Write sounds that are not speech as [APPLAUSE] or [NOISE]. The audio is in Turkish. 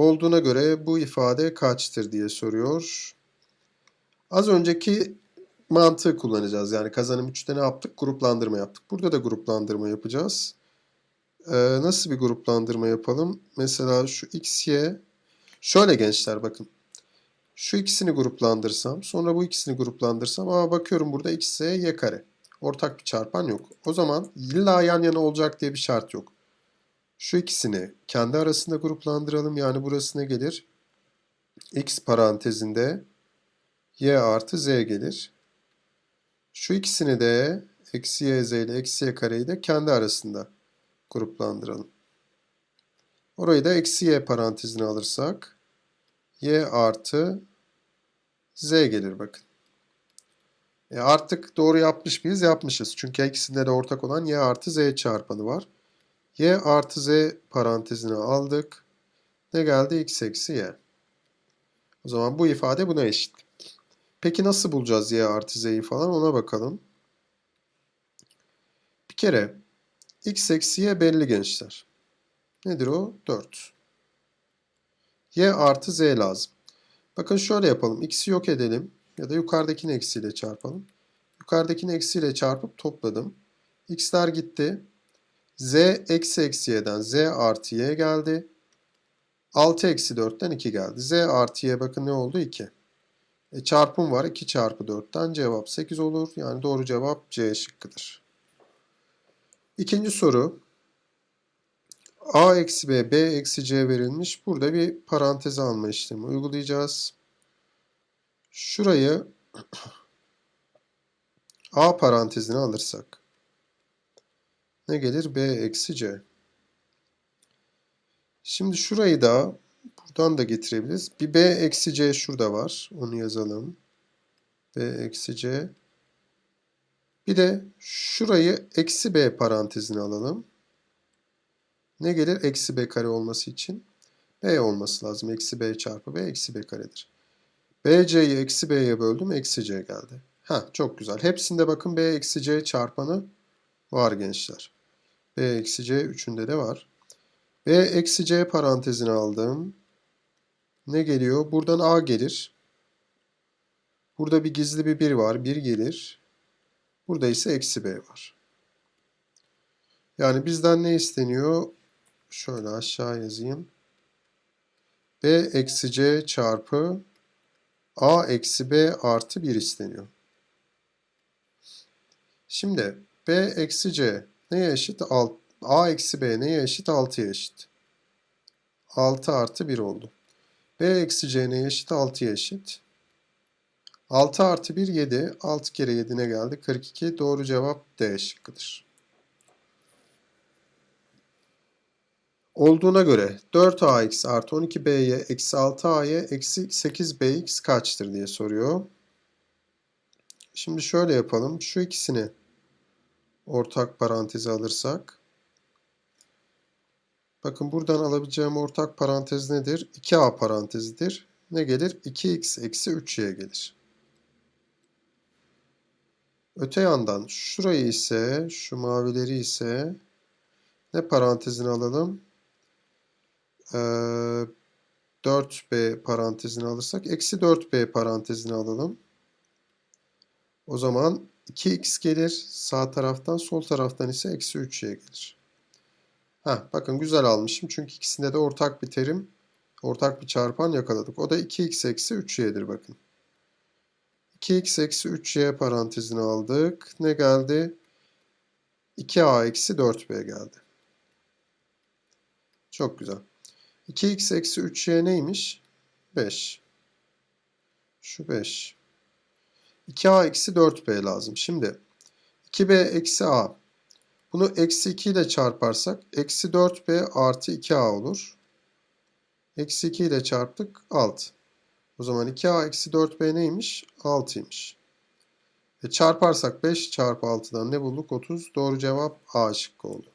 olduğuna göre bu ifade kaçtır diye soruyor. Az önceki mantığı kullanacağız. Yani kazanım 3'te ne yaptık? Gruplandırma yaptık. Burada da gruplandırma yapacağız. Ee, nasıl bir gruplandırma yapalım? Mesela şu x, y. Şöyle gençler bakın. Şu ikisini gruplandırsam, sonra bu ikisini gruplandırsam, ama bakıyorum burada x, y, y kare. Ortak bir çarpan yok. O zaman illa yan yana olacak diye bir şart yok. Şu ikisini kendi arasında gruplandıralım. Yani burası ne gelir? x parantezinde y artı z gelir. Şu ikisini de eksi y z ile eksi y kareyi de kendi arasında gruplandıralım. Orayı da eksi y parantezine alırsak y artı z gelir bakın. E artık doğru yapmış mıyız? Yapmışız. Çünkü ikisinde de ortak olan y artı z çarpanı var. Y artı z parantezine aldık. Ne geldi? x eksi y. O zaman bu ifade buna eşit. Peki nasıl bulacağız y artı z'yi falan ona bakalım. Bir kere x eksi y belli gençler. Nedir o? 4. y artı z lazım. Bakın şöyle yapalım. x'i yok edelim. Ya da yukarıdakini eksiyle çarpalım. Yukarıdakini eksiyle çarpıp topladım. x'ler gitti. Z eksi eksi y'den z artı y geldi. 6 eksi 4'ten 2 geldi. z artı y bakın ne oldu? 2. E, çarpım var. 2 çarpı 4'ten cevap 8 olur. Yani doğru cevap C şıkkıdır. İkinci soru. A eksi B, B eksi C verilmiş. Burada bir parantez alma işlemi uygulayacağız. Şurayı [CLEARS THROAT] A parantezine alırsak ne gelir? B eksi C. Şimdi şurayı da buradan da getirebiliriz. Bir B eksi C şurada var. Onu yazalım. B eksi C. Bir de şurayı eksi B parantezine alalım. Ne gelir? Eksi B kare olması için. B olması lazım. Eksi B çarpı B eksi B karedir. BC'yi eksi B'ye böldüm. Eksi C geldi. Ha çok güzel. Hepsinde bakın B eksi C çarpanı var gençler. B eksi C üçünde de var. B eksi C parantezine aldım. Ne geliyor? Buradan A gelir. Burada bir gizli bir 1 var. 1 gelir. Burada ise eksi B var. Yani bizden ne isteniyor? Şöyle aşağı yazayım. B eksi C çarpı A eksi B artı 1 isteniyor. Şimdi B eksi C neye eşit? A eksi B neye eşit? 6'ya eşit. 6 artı 1 oldu. B eksi C neye eşit? 6'ya eşit. 6 artı 1 7. 6 kere 7 ne geldi? 42. Doğru cevap D şıkkıdır. Olduğuna göre 4ax artı 12b'ye eksi 6a'ya eksi 8bx kaçtır diye soruyor. Şimdi şöyle yapalım. Şu ikisini ortak paranteze alırsak. Bakın buradan alabileceğim ortak parantez nedir? 2a parantezidir. Ne gelir? 2x eksi 3y gelir. Öte yandan şurayı ise, şu mavileri ise ne parantezine alalım? Ee, 4b parantezine alırsak eksi 4b parantezine alalım. O zaman 2x gelir sağ taraftan sol taraftan ise eksi 3y gelir. Heh, bakın güzel almışım çünkü ikisinde de ortak bir terim ortak bir çarpan yakaladık. O da 2x eksi 3y'dir bakın. 2x eksi 3y parantezine aldık. Ne geldi? 2a eksi 4b geldi. Çok güzel. 2x eksi 3y neymiş? 5. Şu 5. 2a eksi 4b lazım. Şimdi 2b eksi a. Bunu eksi 2 ile çarparsak eksi 4b artı 2a olur. Eksi 2 ile çarptık 6. O zaman 2a eksi 4b neymiş? 6'ymış. E çarparsak 5 çarpı 6'dan ne bulduk? 30. Doğru cevap A şıkkı oldu.